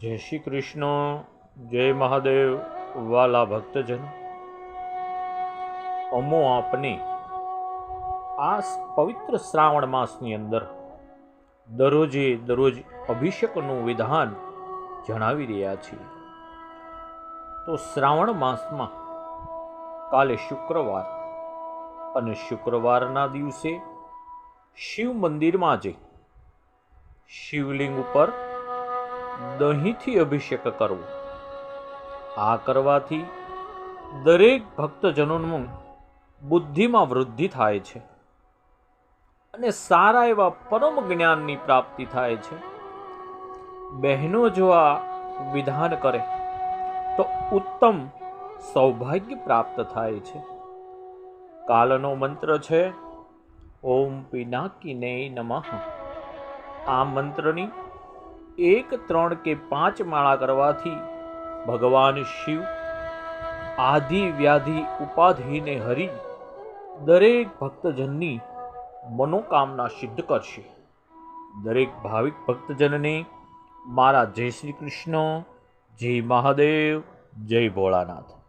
જય શ્રી કૃષ્ણ, જય મહાદેવ, વાલા ભક્તજન. અમો આપને આ પવિત્ર શ્રાવણ માસની અંદર દરરોજે દરરોજ અભિષેકનું વિધાન જણાવી રહ્યા છીએ. તો શ્રાવણ માસમાં કાલે શુક્રવાર અને શુક્રવારના દિવસે શિવ મંદિરમાં જઈ શિવલિંગ ઉપર દહીંથી અભિષેક કરવો. આ કરવાથી દરેક ભક્તજનોનું બુદ્ધિમાં વૃદ્ધિ થાય છે અને સારા એવા પરમ જ્ઞાનની પ્રાપ્તિ થાય છે. બહેનો જો આ વિધાન કરે, તો ઉત્તમ સૌભાગ્ય પ્રાપ્ત થાય છે. કાલનો મંત્ર છે, ઓમ પિનાકીને નમઃ. આ મંત્રની એક, ત્રણ કે પાંચ માળા કરવાથી ભગવાન શિવ આધિ વ્યાધિ ઉપાધિને હરી દરેક ભક્તજનની મનોકામના સિદ્ધ કરશે. દરેક ભાવિક ભક્તજનને મારા જય શ્રી કૃષ્ણ, જય મહાદેવ, જય ભોળાનાથ.